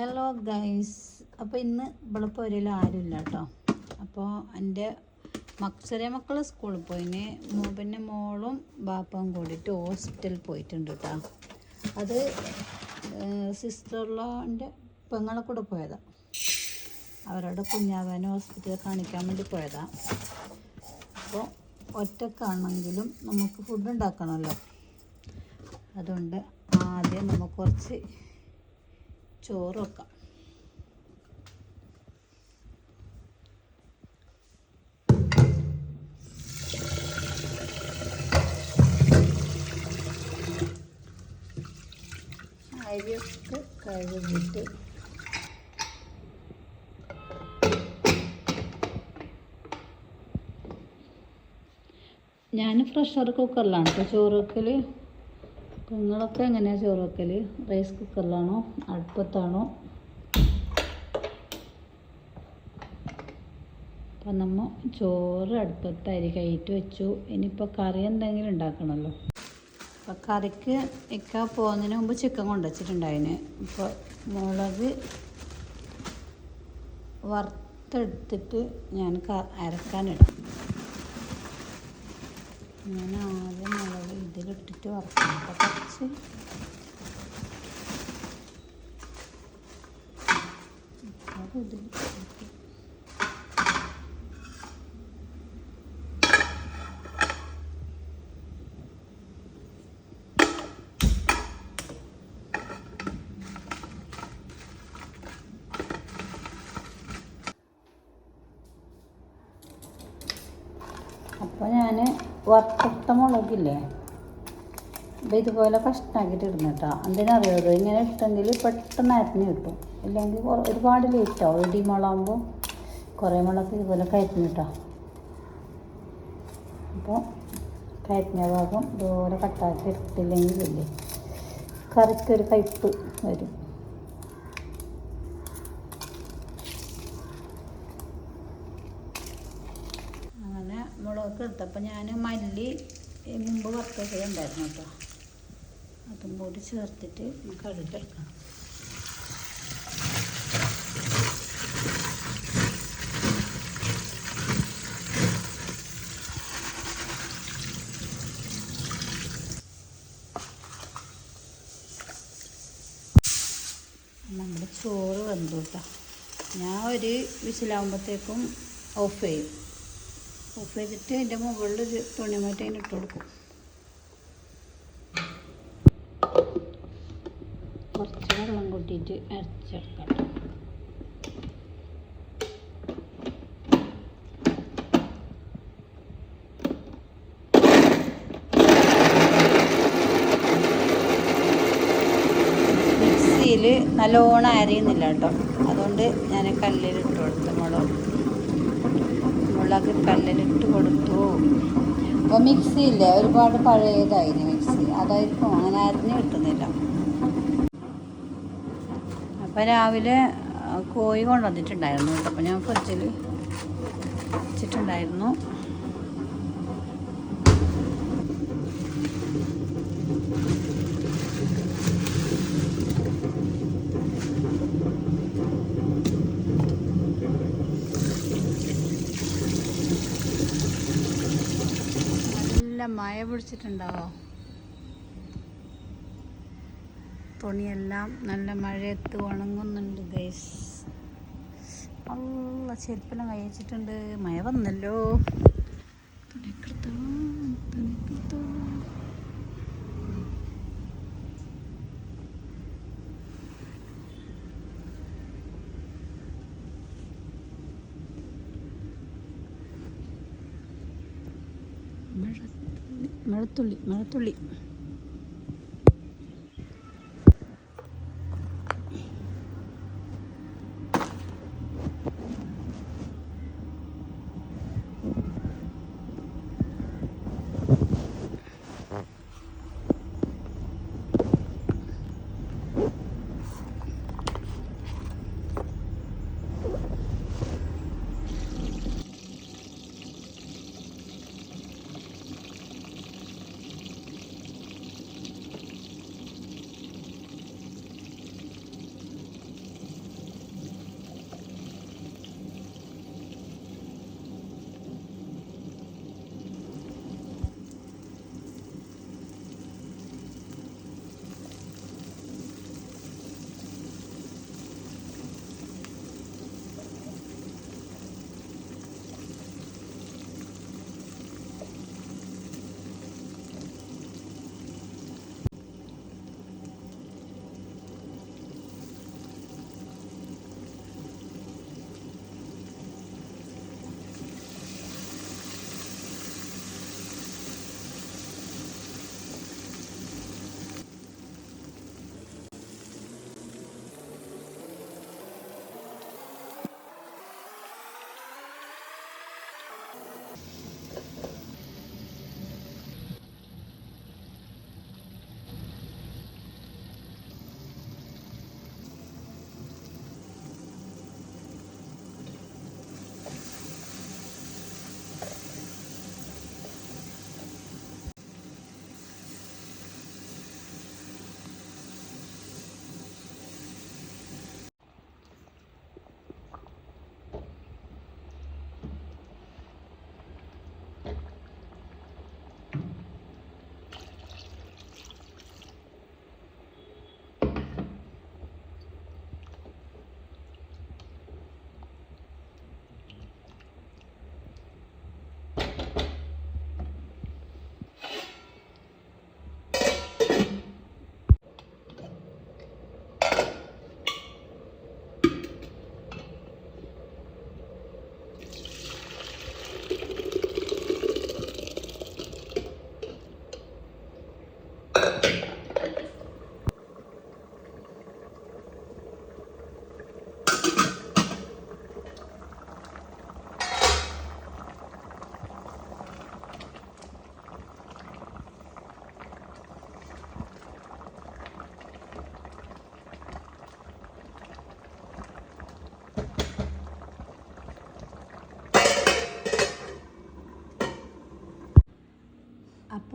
Hello guys അപ്പോൾ ഇന്ന് ഇവിടെ പോരയിൽ ആരുമില്ല കേട്ടോ. അപ്പോൾ എന്റെ ചെറിയ മക്കൾ സ്കൂളിൽ പോയിന് പിന്നെ മോളും ബാപ്പയും കൂടിയിട്ട് ഹോസ്പിറ്റലിൽ പോയിട്ടുണ്ട് കേട്ടോ. അത് സിസ്റ്ററിലോന്റെ പെങ്ങളെ കൂടെ പോയതാണ് അവരുടെ കുഞ്ഞാവനെ ഹോസ്പിറ്റലിൽ കാണിക്കാൻ വേണ്ടി പോയതാണ് അപ്പോൾ ഒറ്റക്കാണെങ്കിലും നമുക്ക് ഫുഡ് ഉണ്ടാക്കണമല്ലോ. അതുകൊണ്ട് ആദ്യം നമുക്ക് കുറച്ച് ചോറ് വെക്കാം അരിയൊക്കെ കഴുകിയിട്ട് ഞാൻ പ്രഷർ കുക്കറിലാണ് കേട്ടോ ചോറ് വെക്കൽ നിങ്ങളൊക്കെ എങ്ങനെയാണ് ചോറ് റൈസ് കുക്കറിലാണോ? അടുപ്പത്താണോ? അപ്പം നമ്മൾ ചോറ് അടുപ്പത്ത് അരി കയറ്റി വെച്ചു. ഇനിയിപ്പോൾ കറി എന്തെങ്കിലും ഉണ്ടാക്കണമല്ലോ അപ്പോൾ കറിക്ക് ഇക്ക പോകുന്നതിന് മുമ്പ് ചിക്കൻ കൊണ്ടുവച്ചിട്ടുണ്ടായിന്. ഇപ്പോൾ മുളക് വറുത്തെടുത്തിട്ട് ഞാൻ അരക്കാനിടാം. ഞാൻ ആദ്യം മുളക് ഇതിലിട്ടിട്ട് വറക്കണം. അപ്പോൾ കുറച്ച് അത് ഇതിലിട്ടിട്ട് അപ്പോൾ ഞാൻ വറുത്തിട്ട മുളകില്ലേ ഇത് ഇതുപോലെ കഷ്ണാക്കിയിട്ട് ഇടുന്നു കേട്ടോ എന്തിനറിയാമോ ഇങ്ങനെ ഇട്ടെങ്കിൽ പെട്ടെന്ന് അരിഞ്ഞ് കിട്ടും. ഇല്ലെങ്കിൽ ഒരുപാട് ലേറ്റാവും ഇടി മുളകുമ്പോൾ കുറേ മുളക് ഇതുപോലെ കയറ്റിന് കേട്ടോ അപ്പോൾ കയറ്റിന ഭാഗം ഇതുപോലെ കട്ടാക്കി എടുത്തില്ലെങ്കിൽ ഇല്ലേ കറിക്കൊരു കയ്പ്പ് വരും അങ്ങനെ മുളകൊക്കെ അപ്പം ഞാൻ മല്ലി മുമ്പ് വറുത്തൊക്കെ ഉണ്ടായിരുന്നു കേട്ടോ. അതും കൂടി ചേർത്തിട്ട് കടുകെടുക്കണം നമ്മുടെ ചോറ് വെന്തു കേട്ടോ. ഞാൻ ഒരു വിസിലാകുമ്പോഴത്തേക്കും ഓഫ് ചെയ്യും. ഓഫ് ചെയ്തിട്ട് അതിന്റെ മുകളിൽ ഒരു തുണിമറ്റ അതിന് ഇട്ട് കൊടുക്കും. കുറച്ച് വെള്ളം കൂട്ടിയിട്ട് അരച്ചെടുക്കണം. മിക്സിയിൽ നല്ലോണം അരിയുന്നില്ല കേട്ടോ. അതുകൊണ്ട് ഞാൻ കല്ലിലിട്ട് കൊടുത്തു മുളക്. മുളക് കല്ലിലിട്ട് കൊടുത്തു. അപ്പോൾ മിക്സി ഇല്ലേ? ഒരുപാട് പഴയതായിരുന്നു മിക്സി അതായിരിക്കും. അങ്ങനെ അരിഞ്ഞ് കിട്ടുന്നില്ല. അപ്പോൾ രാവിലെ കോഴി കൊണ്ടുവന്നിട്ടുണ്ടായിരുന്നു കേട്ടോ. അപ്പോൾ ഞാൻ ഫ്രിഡ്ജിൽ വെച്ചിട്ടുണ്ടായിരുന്നു നല്ല മഴ പിടിച്ചിട്ടുണ്ടാവോ? തുണിയെല്ലാം നല്ല മഴയത്ത് ഉണങ്ങുന്നുണ്ട് ഗൈസ്. അല്ല ചെരുപ്പെല്ലാം കഴിച്ചിട്ടുണ്ട് മഴ വന്നല്ലോ. തുണിക്കെടുത്തോ തുണിക്കെടുത്തോ മഴത്തുള്ളി മഴത്തുള്ളി മഴത്തുള്ളി.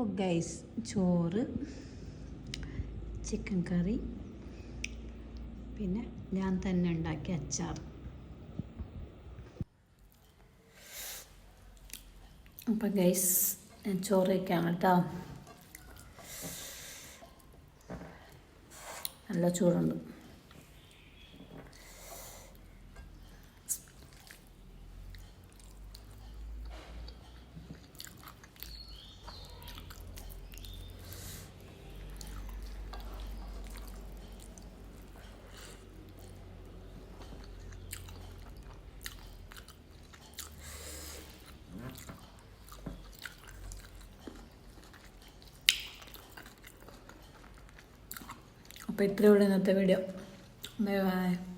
ഗൈസ് ചോറ് ചിക്കൻ കറി പിന്നെ ഞാൻ തന്നെ ഉണ്ടാക്കിയ അച്ചാർ. അപ്പം ഗൈസ് ഞാൻ ചോറ് വയ്ക്കാം കേട്ടോ. നല്ല ചൂടുണ്ട്. അപ്പോൾ ഇത്രയേ ഇന്നത്തെ വീഡിയോ ബൈ ബൈ